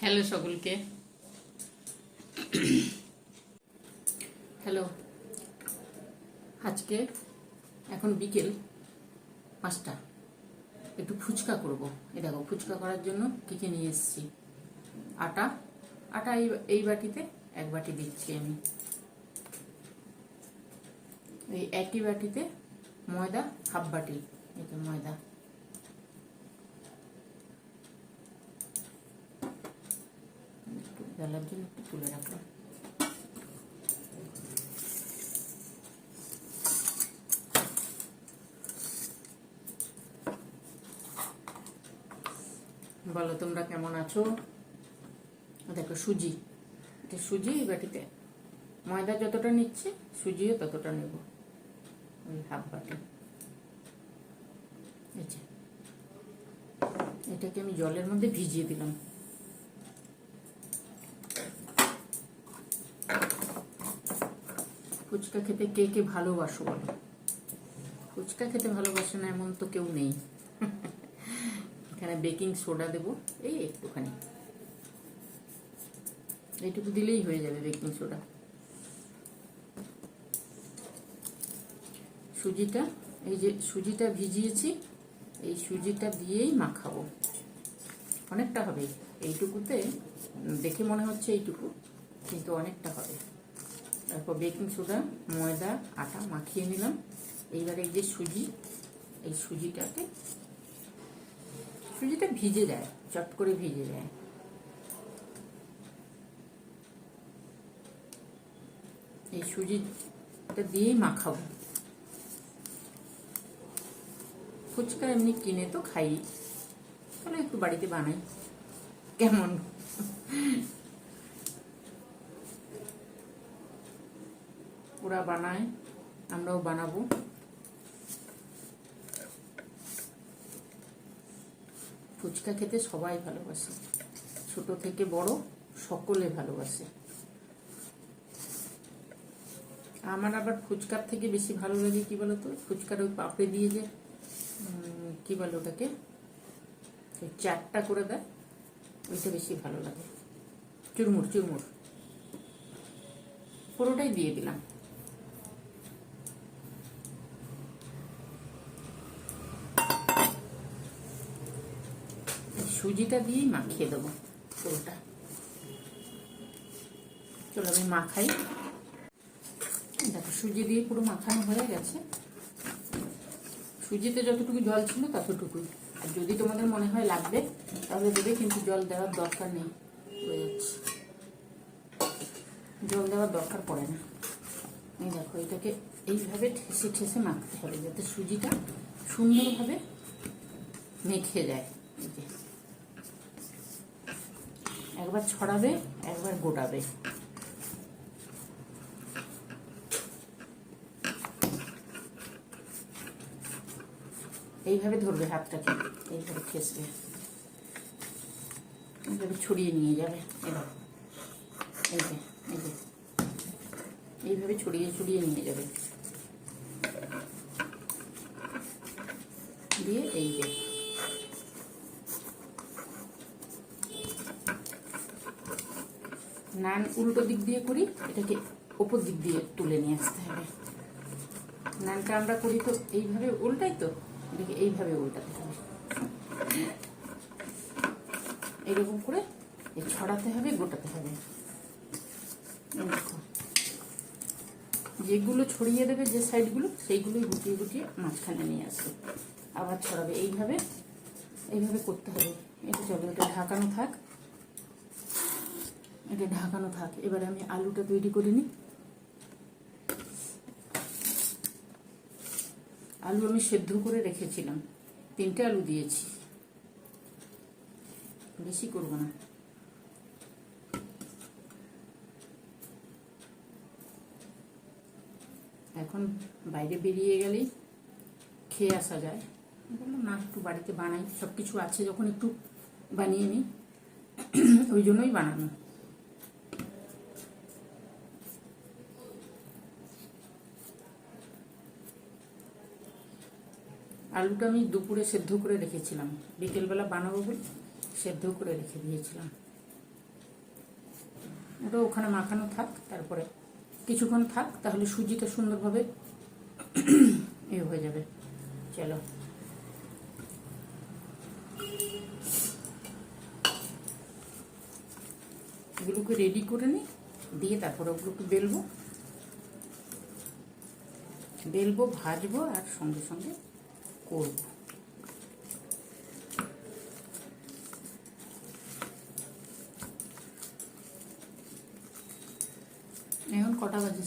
Hello সকলকে। Hello আজকে এখন বিকেল পাঁচটা। একটু ফুচকা করব। এই দেখো, ফুচকা করার জন্য কী কী নিয়ে এসেছি? আটা। আটা এই এই বাটিতে এক বাটি দিচ্ছি আমি। এই একই বাটিতে ময়দা, হাফ বাটি। যে ময়দা। বেলার জন্য একটু তুলে রাখলাম বলো তোমরা কেমন আছো দেখো সুজি এটা সুজি বাটিতে ময়দা যতটা নিচ্ছে সুজিও ততটা নেব ওই হাফ বাটি। এটাকে আমি জলের মধ্যে ভিজিয়ে দিলাম ফুচকা খেতে কে কে ভালোবাসো বলো? ফুচকা খেতে ভালোবাসে না এমন তো কেউ নেই। এখানে বেকিং সোডা দেব, এই একটুখানি। এইটুকু দিলেই হয়ে যাবে বেকিং সোডা। সুজিটা, এই যে সুজিটা ভিজিয়েছি, এই সুজিটা দিয়েই মাখাবো। অনেকটা হবে, এইটুকুতে, দেখে মনে হচ্ছে এইটুকু, কিন্তু অনেকটা হবে। তারপর বেকিং সোডা, ময়দা, আটা মাখিয়ে নিলাম। এইবারে এই যে সুজি, এই সুজিটাকে, সুজিটা ভিজে যায়, চট করে ভিজে যায়। এই সুজিটা দিয়েই মাখাবো। ফুচকা এমনি কিনে তো খাই, তাহলে একটু বাড়িতে বানাই। কেমন? ওরা বানায় আমরাও বানাবো। ফুচকা খেতে সবাই ভালোবাসে, ছোট থেকে বড় সকলে ভালোবাসে। আমার আবার ফুচকার থেকে বেশি ভালো লাগে কি বলতো? ফুচকার ওই পাপড়ে দিয়ে যে কি বলে ওটাকে? চারটা করে দেয়, ওইটা বেশি ভালো লাগে। চুরমুর চুরমুর। পুরোটাই দিয়ে দিলাম। সুজিটা দিয়েই মাখিয়ে দেবো পুরোটা চলো আমি মাখাই। দেখো, সুজি দিয়ে পুরো মাখানো হয়ে গেছে। সুজিতে যতটুকু জল ছিল ততটুকুই। আর যদি তোমাদের মনে হয় লাগবে, তাহলে দেবে, কিন্তু জল দেওয়ার দরকার নেই। হয়ে যাচ্ছে। জল দেওয়ার দরকার পড়ে না। এই দেখো, এটাকে এইভাবে ঠেসে ঠেসে মাখতে হবে, যাতে সুজিটা সুন্দরভাবে মেখে যায়। একবার ছড়াবে, একবার গোটাবে। এইভাবে ধরবে হাতটাকে, এইভাবে খেসবে। এইভাবে ছড়িয়ে নিয়ে যাবে, এবার। এই যে এই যে। এইভাবে ছড়িয়ে ছড়িয়ে নিয়ে যাবে। দিয়ে এই যে। নান উল্টো দিক দিয়ে করি, এটাকে ওপর দিক দিয়ে তুলে নিয়ে আসতে হবে। নানটা আমরা করি তো এইভাবে উল্টাই তো, এটাকে এইভাবে উল্টাতে হবে। এরকম করে ছড়াতে হবে, গোটাতে হবে। যেগুলো ছড়িয়ে দেবে যে সাইডগুলো, সেইগুলোই গুটিয়ে গুটিয়ে মাঝখানে নিয়ে আসবে। আবার ছড়াবে এইভাবে এইভাবে করতে হবে। এটা চলো ঢাকানো থাক। এটা ঢাকানো থাক। এবারে আমি আলুটা তৈরি করে নিই। আলু আমি সেদ্ধ করে রেখেছিলাম। তিনটে আলু দিয়েছি। বেশি করব না। এখন বাইরে বেরিয়ে গেলেই খেয়ে আসা যায়। বললাম, না, একটু বাড়িতে বানাই। সব কিছু আছে, যখন একটু বানিয়ে নিই, ওই জন্যই বানানো। আলুটা আমি দুপুরে সেদ্ধ করে রেখেছিলাম। বিকেলবেলা বানাবো বলে সেদ্ধ করে রেখে দিয়েছিলাম। ওটা ওখানে মাখানো থাক, তারপরে কিছুক্ষণ থাক, তাহলে সুজিটা সুন্দরভাবে এ হয়ে যাবে। চলো। এগুলোকে রেডি করে নিই দিয়ে তারপরে ওগুলোকে বেলবো। বেলবো, ভাজবো, আর সঙ্গে সঙ্গে করব। এখন কটা বাজে?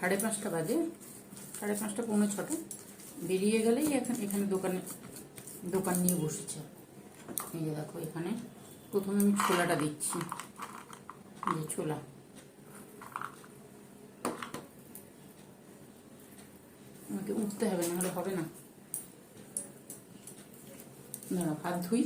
সাড়ে পাঁচটা বাজে। সাড়ে পাঁচটা, পৌনে ছটা। বেরিয়ে গেলেই এখন এখানে দোকানে, দোকান নিয়ে বসেছে। এই যে দেখো এখানে প্রথমে আমি ছোলাটা দিচ্ছি। যে ছোলা। আমাকে উঠতে হবে, নাহলে হবে না। হাত ধুই।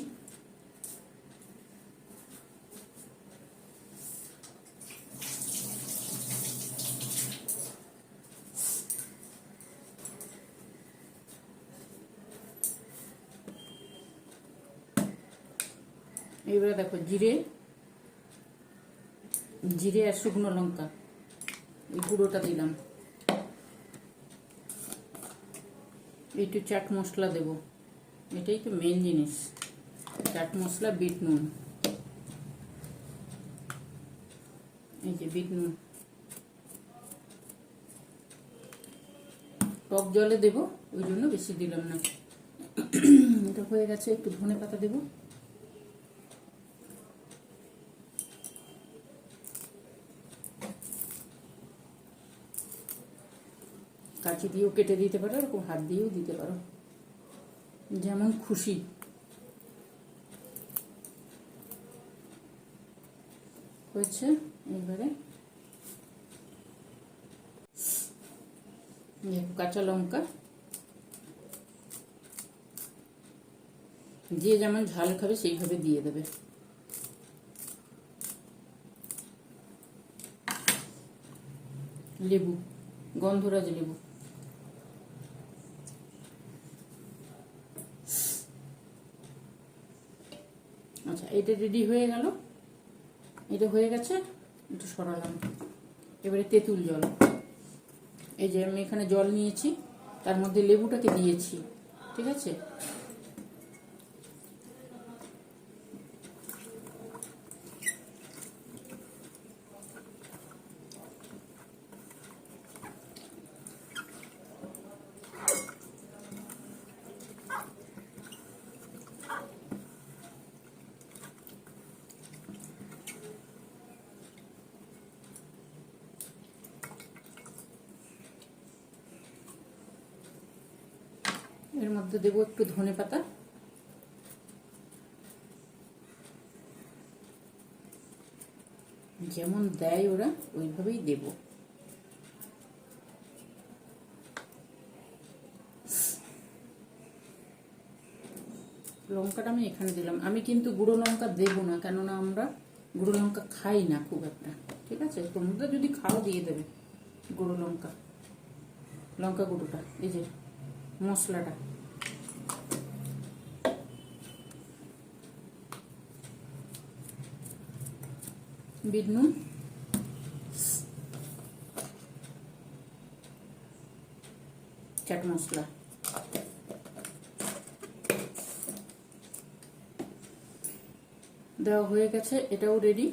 এবারে দেখো জিরে জিরে আর শুকনো লঙ্কা, এই গুঁড়োটা দিলাম। একটু চাট মশলা দেব। এটাই তো মেন জিনিস চাট মশলা বিট নুন এই যে বিট নুন টক জলে দেব, ওই জন্য বেশি দিলাম না। এটা হয়ে গেছে, একটু ধনে পাতা দেবো। কাঁচি দিয়েও কেটে দিতে পারো, এরকম হাত দিয়েও দিতে পারো। যেমন খুশি। হয়েছে? এবারে কাঁচা লঙ্কা। যে যেমন ঝাল খাবে, সেইভাবে দিয়ে দেবে। লেবু, গন্ধরাজ লেবু। এটা রেডি হয়ে গেল, এটা হয়ে গেছে, একটু সরালাম। এবারে তেঁতুল জল। এই যে আমি এখানে জল নিয়েছি, তার মধ্যে লেবুটাকে দিয়েছি, ঠিক আছে? এর মধ্যে দেবো একটু ধনে পাতা। যেমন দেয় ওরা, ওইভাবেই দেব। লঙ্কাটা আমি এখানে দিলাম। আমি কিন্তু গুঁড়ো লঙ্কা দেবো না, কেননা আমরা গুঁড়ো লঙ্কা খাই না খুব একটা। ঠিক আছে? তোমরা যদি খাও, দিয়ে দেবে গুঁড়ো লঙ্কা। লঙ্কা গুঁড়োটা, এই যে। মশলাটা। বিট নুন। চাট মশলা। দেওয়া হয়ে গেছে, এটাও রেডি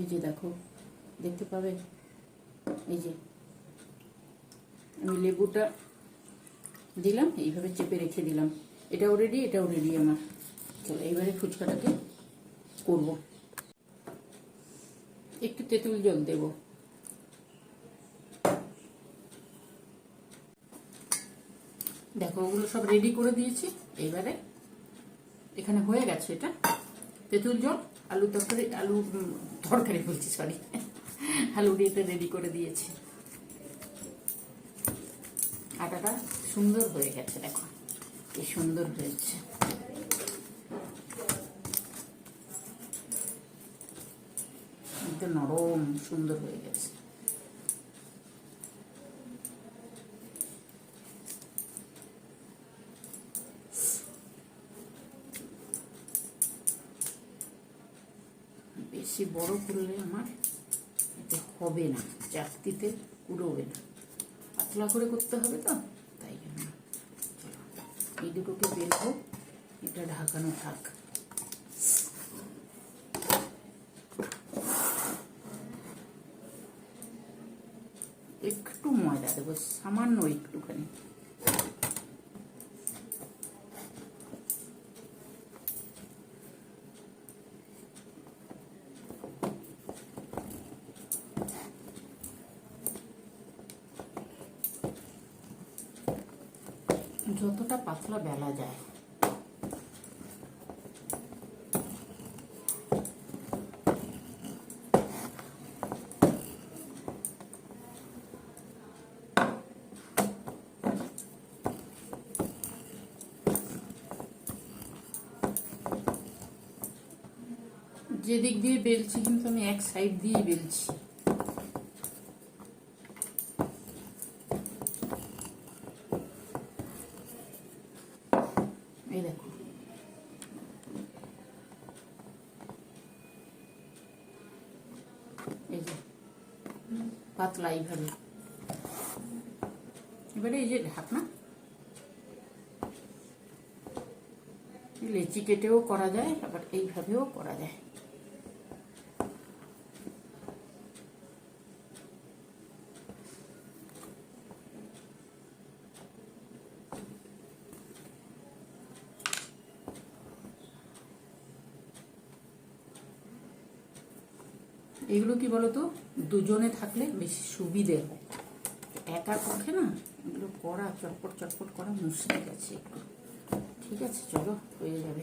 এই যে দেখো, দেখতে পাবে? এই যে, আমি লেবুটা দিলাম, এইভাবে চেপে রেখে দিলাম। এটাও রেডি এটাও রেডি আমার। চলো, এইবারে ফুচকাটাকে করব। একটু তেঁতুল জল দেব। দেখো, ওগুলো সব রেডি করে দিয়েছি। এইবারে এখানে হয়ে গেছে এটা। তেঁতুল জল, আলু তরকারি আলু তরকারি বলছি সরি আলু ডিয়েটা রেডি করে দিয়েছি। আটাটা সুন্দর হয়ে গেছে, দেখো। কি সুন্দর হয়েছে। নরম, সুন্দর হয়ে গেছে। বেশি বড় করলে আমার হবে না, চাকতিতে কুড়োবে না। পাতলা করে করতে হবে তো, তাই জন্য। এই দুটোকে বেলবো এটা ঢাকানো থাক। একটু ময়দা দেবো, সামান্য একটুখানি। যতটা পাতলা বেলা যায়। যেদিক দিয়ে বেলছি কিন্তু আমি এক সাইড দিয়েই বেলছি এই দেখো এই যে পাতলা এইভাবে এবারে এই যে ঢাকনা লেচি কেটেও করা যায় আবার এইভাবেও করা যায় এগুলো কি বলতো দুজনে থাকলে বেশি সুবিধে হয়। একার পক্ষে না, এগুলো করা, চটপট চটপট করা মুশকিল আছে। ঠিক আছে, চলো, হয়ে যাবে।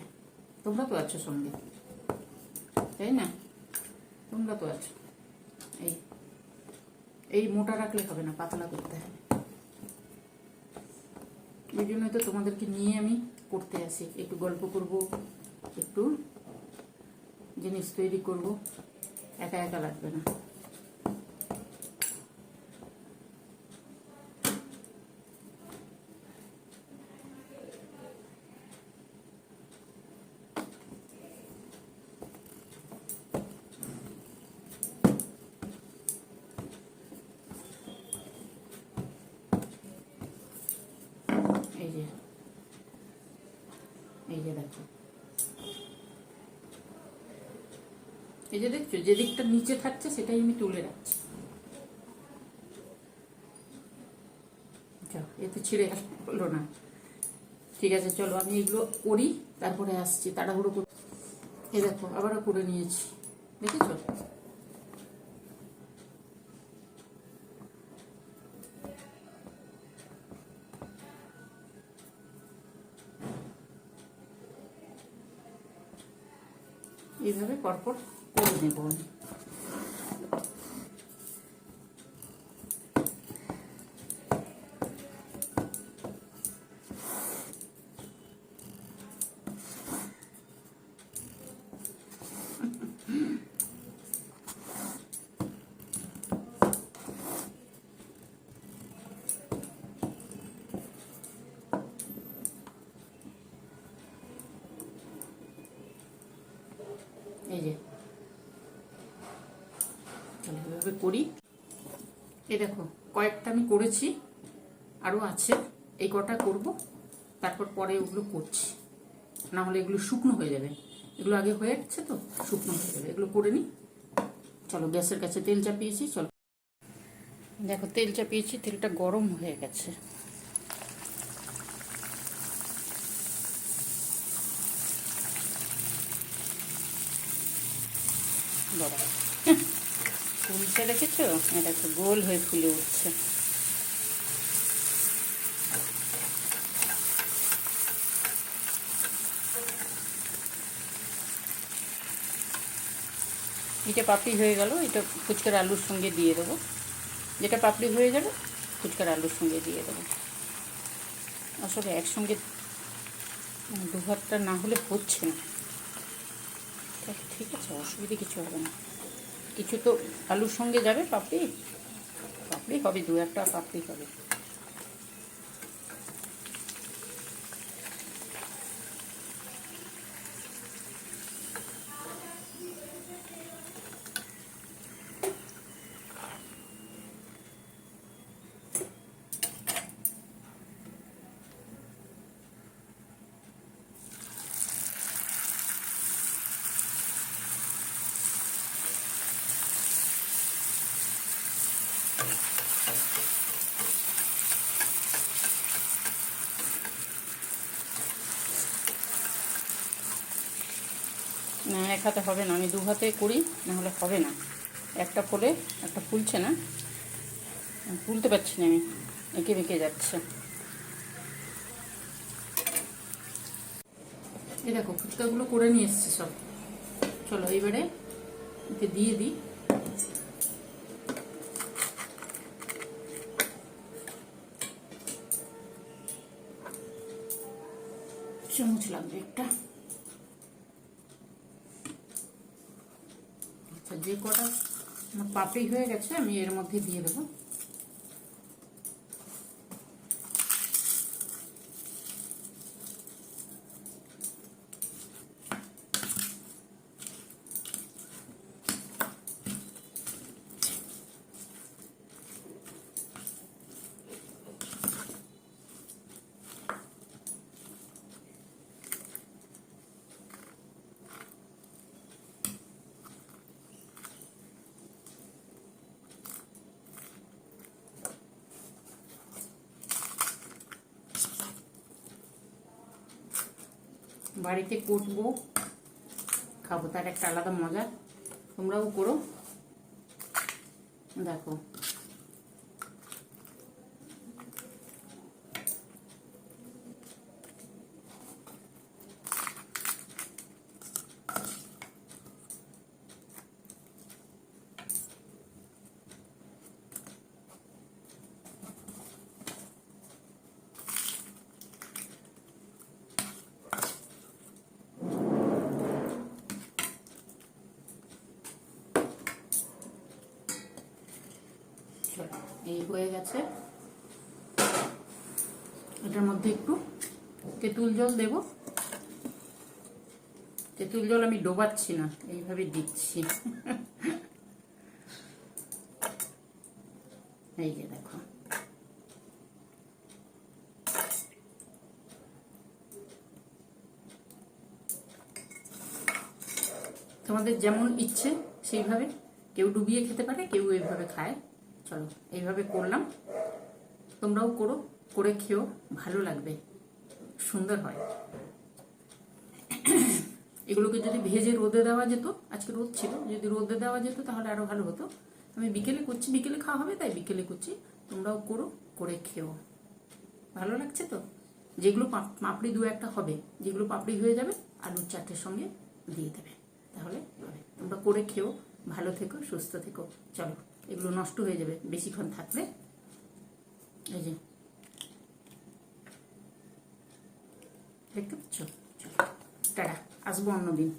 তোমরা তো আছো সঙ্গে। তাই না? তোমরা তো আছো। এই এই মোটা রাখলে হবে না, পাতলা করতে হবে। এই জন্য তো তোমাদেরকে নিয়ে আমি করতে আসি। একটু গল্প করব, একটু জিনিস তৈরি করব। একা একা লাগবে না এই যে এই যে দেখো এই যে দেখছ, যে দিকটা নিচে থাকছে, সেটাই আমি তুলে রাখছি। এতে ছিঁড়ে হলো না। ঠিক আছে, চলো, আমি এগুলো করি, তারপরে আসছি, তাড়াহুড়ো করে এই দেখো, আবারও করে নিয়েছি। দেখেছ? এইভাবে পরপর করে নেব এভাবে করি। এই দেখো, কয়েকটা আমি করেছি আরও আছে, এই কটা করব, তারপর পরে ওগুলো করছি। না হলে এগুলো শুকনো হয়ে যাবে। এগুলো আগে হয়ে যাচ্ছে তো, শুকনো হয়ে যাবে। এগুলো করে নিই। চলো, গ্যাসের কাছে তেল চাপিয়েছি, চলো। দেখো, তেল চাপিয়েছি, তেলটা গরম হয়ে গেছে। বাবা ফুলটা দেখেছ? এটা একটু গোল হয়ে ফুলে উঠছে। এটা পাপড়ি হয়ে গেল, এটা ফুচকার আলুর সঙ্গে দিয়ে দেবো। যেটা পাপড়ি হয়ে যাবে, ফুচকার আলুর সঙ্গে দিয়ে দেবো। আসলে একসঙ্গে দুভাতটা না হলে হচ্ছে না। ঠিক আছে, অসুবিধে কিছু হবে না। কিছু তো আলুর সঙ্গে যাবে পাপড়ি? পাপড়ি হবে দু একটা পাপড়ি হবে না এক হাতে হবে না, আমি দু হাতে করি, নাহলে হবে না। একটা ফোলে একটা ফুলছে না। ফুলতে পারছি না আমি, এঁকে বেঁকে যাচ্ছে। এই দেখো, ফুচকাগুলো করে নিয়ে এসছি সব। চলো এবারে এতে দিয়ে দিই। চামচ লাগবে একটা। যে কটা পাপড়ি হয়ে গেছে আমি এর মধ্যে দিয়ে দেবো। বাড়িতে কুটবো। খাব তার একটা আলাদা মজা। তোমরাও করো। দেখো চলো, এই হয়ে গেছে। এটার মধ্যে একটু তেঁতুল জল দেব। তেঁতুল জল আমি ডোবাচ্ছি না, এইভাবে দিচ্ছি। এই যে দেখো। তোমাদের যেমন ইচ্ছে সেইভাবে কেউ ডুবিয়ে খেতে পারে, কেউ এইভাবে খায়। চলো, এইভাবে করলাম। তোমরাও করো, করে খেও, ভালো লাগবে, সুন্দর হয়। এগুলোকে যদি ভেজে রোদে দেওয়া যেত, আজকে রোদ ছিল, যদি রোদে দেওয়া যেত তাহলে আরও ভালো হতো। আমি বিকেলে করছি, বিকেলে খাওয়া হবে তাই বিকেলে করছি। তোমরাও করো, করে খেও। ভালো লাগছে তো? যেগুলো পাপ- পাপড়ি দু একটা হবে, যেগুলো পাপড়ি হয়ে যাবে, আলুর চারটের সঙ্গে দিয়ে দেবে। তাহলে তোমরা করে খেও, ভালো থেকো, সুস্থ থেকো। চলো। এগুলো নষ্ট হয়ে যাবে বেশিক্ষণ থাকলে। এই যে। দেখতে পাচ্ছ? আসব অন্যদিন।